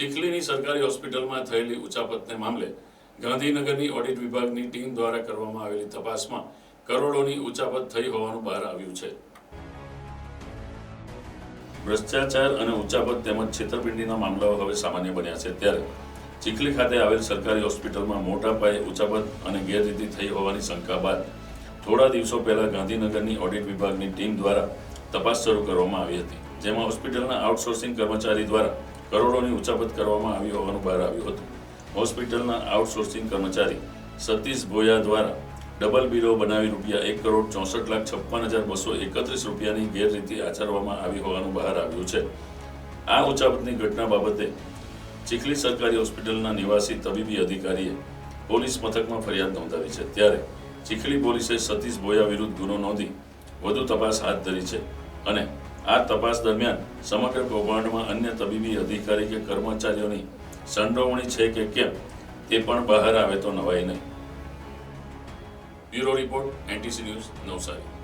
ચીખલીની સરકારી હોસ્પિટલમાં થયેલી ઉચાપતને મામલે ગાંધીનગરની ઓડિટ વિભાગની ટીમ દ્વારા કરવામાં આવેલી તપાસમાં કરોડોની ઉચાપત થઈ હોવાનું બહાર આવ્યું છે. ભ્રષ્ટાચાર અને ઉચાપત તેમજ છેતરપિંડીના મામલાઓ હવે સામાન્ય બન્યા છે. ત્યારે ચીખલી ખાતે આવેલ સરકારી હોસ્પિટલમાં મોટા પાયે ઉચાપત અને ગેરરીતિ થઈ હોવાની શંકા બાદ થોડા દિવસો પહેલા ગાંધીનગરની ઓડિટ વિભાગની ટીમ દ્વારા તપાસ શરૂ કરવામાં આવી હતી. જેમાં હોસ્પિટલના આઉટસોર્સિંગ કર્મચારી દ્વારા કરોડોની ઉચાપત કરવામાં આવી હોવાનું બહાર આવ્યું હતું. હોસ્પિટલના આઉટસોર્સિંગ કર્મચારી સતીશ ભોયા દ્વારા ડબલ બિલો બનાવી રૂપિયા એક કરોડ ચોસઠ લાખ છપ્પન હજાર બસો એકત્રીસ રૂપિયાની ગેરરીતિ આચરવામાં આવી હોવાનું બહાર આવ્યું છે. આ ઉચાપતની ઘટના બાબતે ચીખલી સરકારી હોસ્પિટલના નિવાસી તબીબી અધિકારીએ પોલીસ મથકમાં ફરિયાદ નોંધાવી છે. ત્યારે ચીખલી પોલીસે સતીશ ભોયા વિરુદ્ધ ગુનો નોંધી વધુ તપાસ હાથ ધરી છે અને આ તપાસ દરમિયાન સમગ્ર કૌભાંડમાં અન્ય તબીબી અધિકારી કે કર્મચારીઓની સંડોવણી છે કે કેમ તે પણ બહાર આવે તો નવાઈ નહીં. Bureau report, NTC news Navsari.